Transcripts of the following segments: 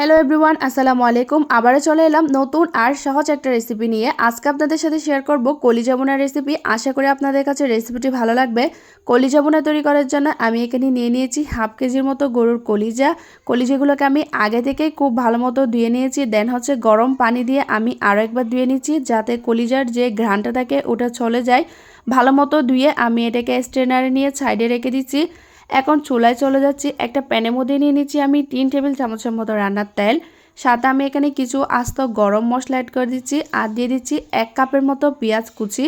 Hello everyone আসসালামু আলাইকুম। আবারও চলে এলাম নতুন আর সহজ একটা রেসিপি নিয়ে। আজকে আপনাদের সাথে শেয়ার করব কলিজা বোনার রেসিপি আশা করি আপনাদের কাছে রেসিপিটি ভালো লাগবে। কলিজা বোনা তৈরি করার জন্য আমি এখানে নিয়ে নিয়েছি হাফ কেজির মতো গরুর কলিজা। কলিজাগুলোকে আমি আগে থেকেই খুব ভালো মতো ধুয়ে নিয়েছি। দেন হচ্ছে গরম পানি দিয়ে আমি আরও একবার ধুয়ে নিচ্ছি যাতে কলিজার যে ঘ্রাণটা থাকে ওটা চলে যায়। ভালো মতো ধুয়ে আমি এটাকে স্ট্রেনারে নিয়ে সাইডে রেখে দিচ্ছি। এখন চুলায় চলে যাচ্ছি, একটা প্যানের মধ্যে নিয়ে নিচ্ছি আমি তিন টেবিল চামচের মতো রান্নার তেল। সাথে আমি এখানে কিছু আস্ত গরম মশলা অ্যাড করে দিচ্ছি আর দিয়ে দিচ্ছি এক কাপের মতো পেঁয়াজ কুচি।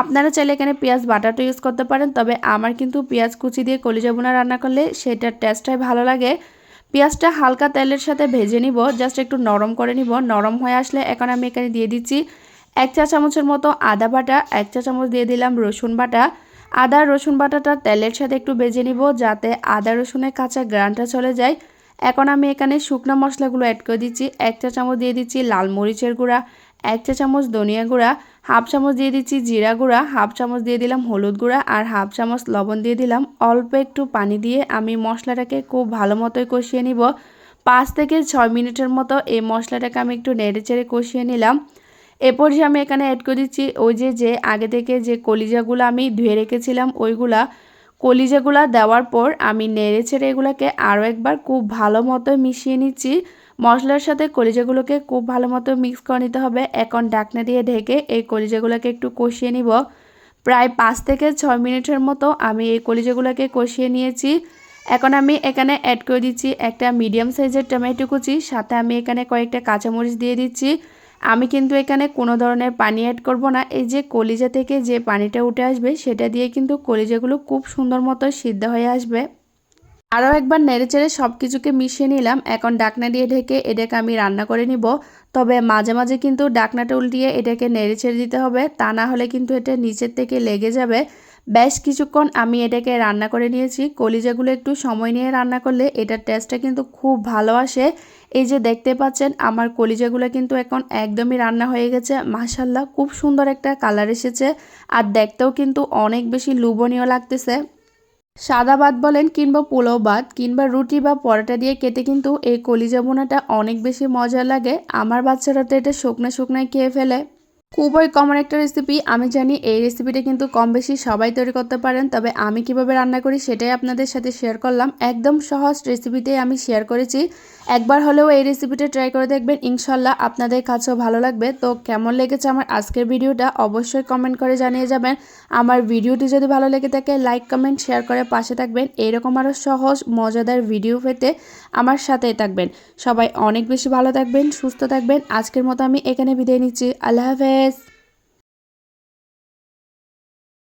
আপনারা চাইলে এখানে পেঁয়াজ বাটাটা ইউজ করতে পারেন, তবে আমার কিন্তু পেঁয়াজ কুচি দিয়ে কলিজা বোনা রান্না করলে সেটার টেস্টটাই ভালো লাগে। পেঁয়াজটা হালকা তেলের সাথে ভেজে নিব জাস্ট একটু নরম করে নিব। নরম হয়ে আসলে এখন আমি এখানে দিয়ে দিচ্ছি এক চা চামচের মতো আদা বাটা, এক চা চামচ দিয়ে দিলাম রসুন বাটা। আদা, রসুন বাটাটা তেলের সাথে একটু বেজে নিব যাতে আদা, রসুনের কাঁচা গ্রানটা চলে যায়। এখন আমি এখানে শুকনো মশলাগুলো অ্যাড করে দিচ্ছি। এক চা চামচ দিয়ে দিচ্ছি লাল মরিচের গুঁড়া, এক চা চামচ ধনিয়া গুঁড়া, হাফ চামচ দিয়ে দিচ্ছি জিরা গুঁড়া, হাফ চামচ দিয়ে দিলাম হলুদ গুঁড়া আর হাফ চামচ লবণ দিয়ে দিলাম। অল্প একটু পানি দিয়ে আমি মশলাটাকে খুব ভালো মতোই কষিয়ে নিব। পাঁচ থেকে ছয় মিনিটের মতো এই মশলাটাকে আমি একটু নেড়ে চেড়ে কষিয়ে নিলাম। এরপর যে আমি এখানে অ্যাড করে দিচ্ছি, ওই যে যে, আগে থেকে যে কলিজাগুলো আমি ধুয়ে রেখেছিলাম, ওইগুলা কলিজাগুলা দেওয়ার পর আমি নেড়ে ছেড়ে এগুলোকে আরও একবার খুব ভালো মতো মিশিয়ে নিচ্ছি। মশলার সাথে কলিজাগুলোকে খুব ভালো মতো মিক্স করে নিতে হবে। এখন ডাকনা দিয়ে ঢেকে এই কলিজাগুলোকে একটু কষিয়ে নিব। প্রায় পাঁচ থেকে ছয় মিনিটের মতো আমি এই কলিজাগুলোকে কষিয়ে নিয়েছি। এখন আমি এখানে অ্যাড করে দিচ্ছি একটা মিডিয়াম সাইজের টমেটো কুচি, সাথে আমি এখানে কয়েকটা কাঁচামরিচ দিয়ে দিচ্ছি। আমি কিন্তু এখানে কোনো ধরনের পানি অ্যাড করব না। এই যে কলিজা থেকে যে পানিটা উঠে আসবে, সেটা দিয়ে কিন্তু কলিজাগুলো খুব সুন্দর মতো সিদ্ধ হয়ে আসবে। আরও একবার নেড়েচেড়ে সব কিছুকে মিশিয়ে নিলাম। এখন ডাকনা দিয়ে ঢেকে এটাকে আমি রান্না করে নিব। তবে মাঝে মাঝে কিন্তু ডাকনাটা উল্টিয়ে এটাকে নেড়েচেড়ে দিতে হবে, তা না হলে কিন্তু এটা নিচের থেকে লেগে যাবে। বেশ কিছুক্ষণ আমি এটাকে রান্না করে নিয়েছি। কলিজাগুলো একটু সময় নিয়ে রান্না করলে এটার টেস্টটা কিন্তু খুব ভালো আসে। এই যে দেখতে পাচ্ছেন, আমার কলিজাগুলো কিন্তু এখন একদমই রান্না হয়ে গেছে। মাসাল্লাহ খুব সুন্দর একটা কালার এসেছে। আর দেখতেও কিন্তু অনেক বেশি লুবনীয় লাগতেছে। সাদা ভাত বলেন কিংবা পোলাও ভাত কিংবা রুটি বা পরোটা দিয়ে কেটে কিন্তু এই কলিজা বোনাটা অনেক বেশি মজা লাগে। আমার বাচ্চারা তো এটা শুকনো শুকনায় খেয়ে ফেলে। খুবই কমন একটা রেসিপি আমি জানি এই রেসিপিটা কিন্তু কম বেশি সবাই তৈরি করতে পারেন, তবে আমি কীভাবে রান্না করি সেটাই আপনাদের সাথে শেয়ার করলাম। একদম সহজ রেসিপিতেই আমি শেয়ার করেছি। একবার হলেও এই রেসিপিটা ট্রাই করে দেখবেন, ইনশাল্লাহ আপনাদের কাছেও ভালো লাগবে। তো কেমন লেগেছে আমার আজকের ভিডিওটা অবশ্যই কমেন্ট করে জানিয়ে যাবেন। আমার ভিডিওটি যদি ভালো লেগে থাকে লাইক কমেন্ট শেয়ার করে পাশে থাকবেন। এইরকম আরও সহজ, মজাদার ভিডিও পেতে আমার সাথেই থাকবেন। সবাই অনেক বেশি ভালো থাকবেন, সুস্থ থাকবেন। আজকের মতো আমি এখানে বিদায় নিচ্ছি। আল্লাহ হাফেজ। tardes.